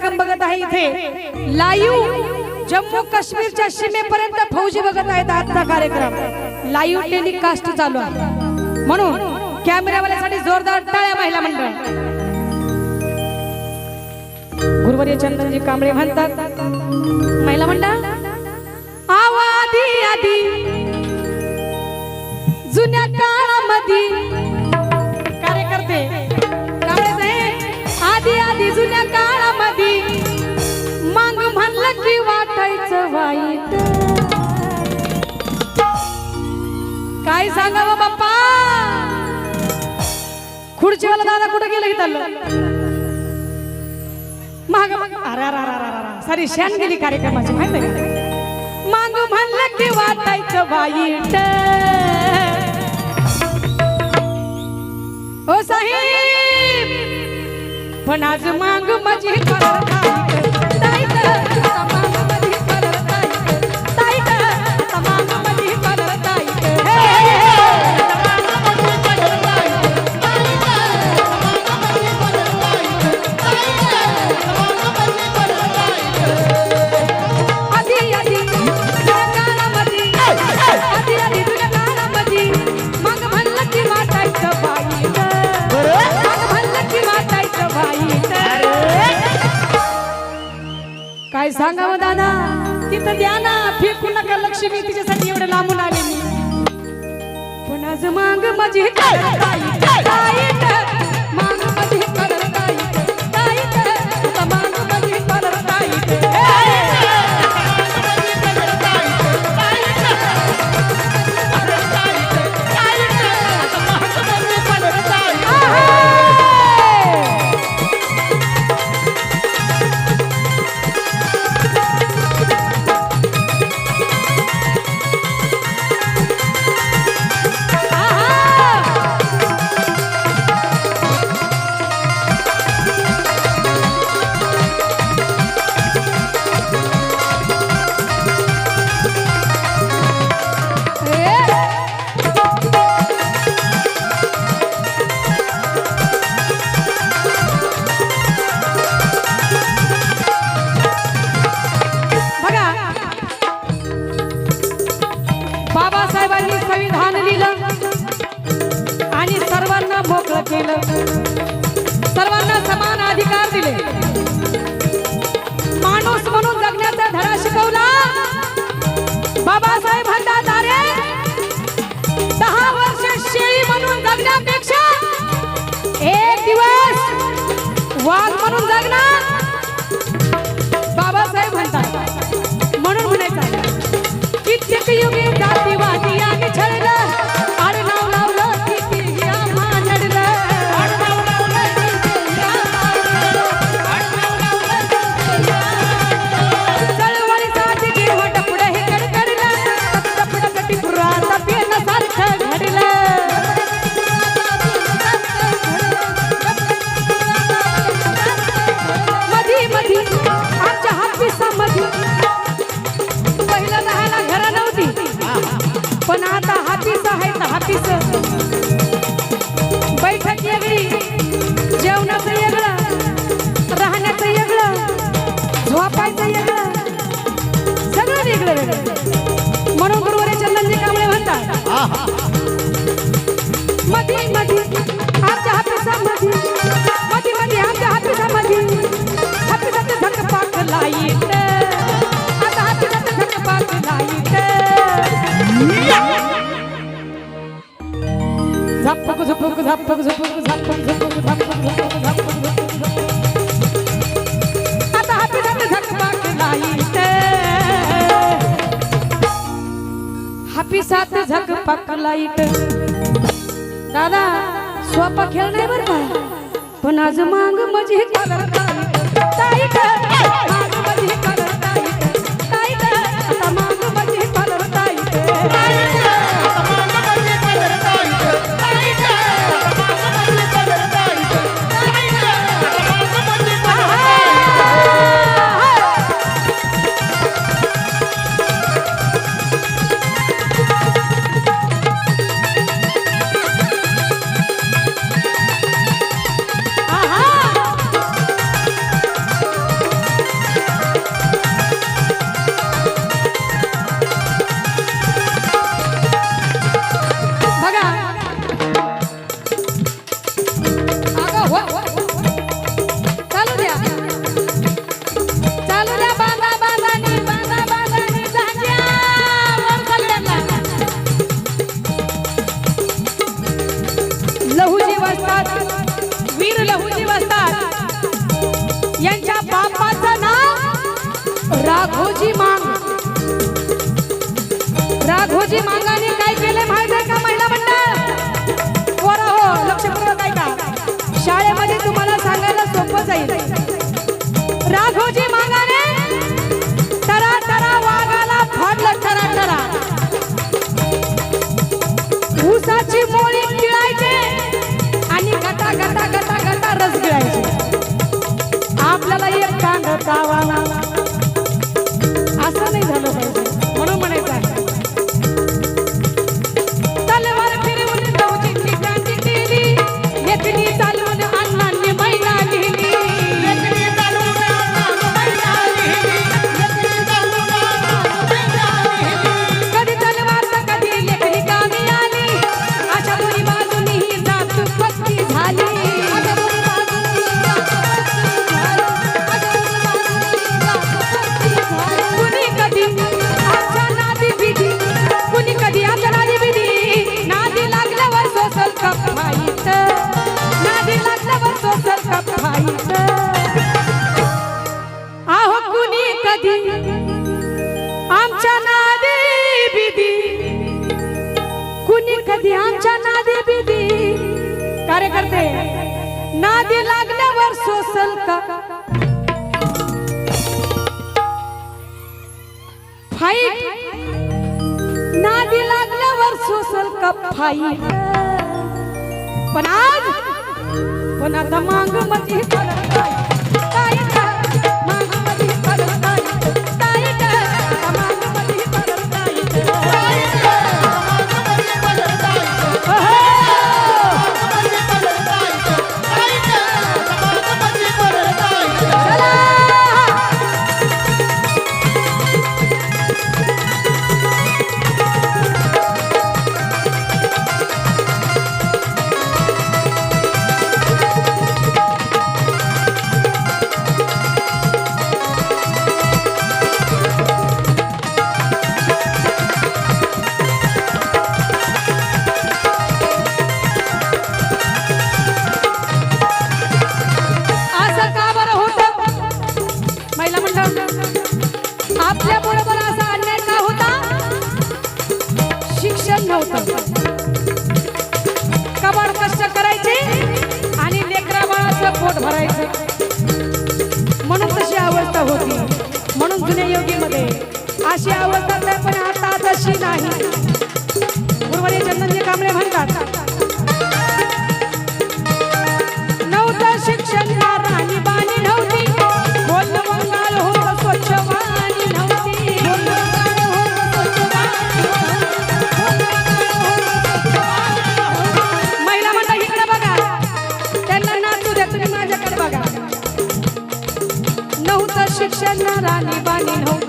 कार्यक्रम बघत आहे इथे. लाईव्ह जम्मू काश्मीरच्या सीमेपर्यंत फौजी बघत आहेत आजचा कार्यक्रम. लाईव्ह टेलिकास्ट चालू आहे. म्हणून कॅमेरावाल्यासाठी जोरदार टाळ्या महिला मंडळ. गुरुवर्य चंदनजी कांबळे म्हणतात महिला मंडळ काय सांगावं बाप्पा! खुर्चीवाला दादा कुठं गेलं की चाललं माग. अरे अरे अरे अरे सारी शान गेली कार्यक्रमाची माहिती आहे मांग म्हणलं की वाटायचं वाईट. ओ साहेब पण आज मांग माझी करता काय सांगावं दादा? तिथं द्या ना फेकू नका लक्ष्मी तिच्यासाठी एवढं लांबून आले मी. पण आज मांग माझी Baba 我们。झापक झुपक झापक आता हाती हाती झकपाक लाईत हापी सात झकपाक लाइट दादा स्वपा खेळ नाही बरं का पण आज मांग म्हणजे राघोजी मांगाने काय केले माहीत आहे का महिला मंडळ? पोरा हो लक्षपूर्वक ऐका शाळेमध्ये तुम्हाला सांगायला सोपं जाईल. राघोजी मांगाने टरा टरा वाघाला फाडलं टरा टरा ऊसाची मोळी गिळायचे आणि गटा गटा गटा गटा रस गिळायचे. आपल्याला एक कांड गावाला. असं नाही झालं पाहिजे. कप खाईत नादी लागल्यावर सोसल कप खाईत आहो कुणी कधी आमच्या नादी बिदी कुणी कधी आमच्या नादी बिदी कार्यकर्ते नादी लागल्यावर सोसल का? फाईट? नादी लागल्यावर सोसल कप फाईट? पण आज पण आता मांग म्हणजे अशी अवस्था नाही पण आता तशी नाही. उर्वरित चंदनजी कांबळे म्हणतात नव्हतं शिक्षण राणी बाणी नव्हती. बोल बंगाल हो, हो, स्वच्छ वाणी नव्हती. महिला इकडे बघा. त्यांना नाचू द्या तुम्ही माझ्याकडे बघा. नव्हतं शिक्षण राणी बाणी नव्हती.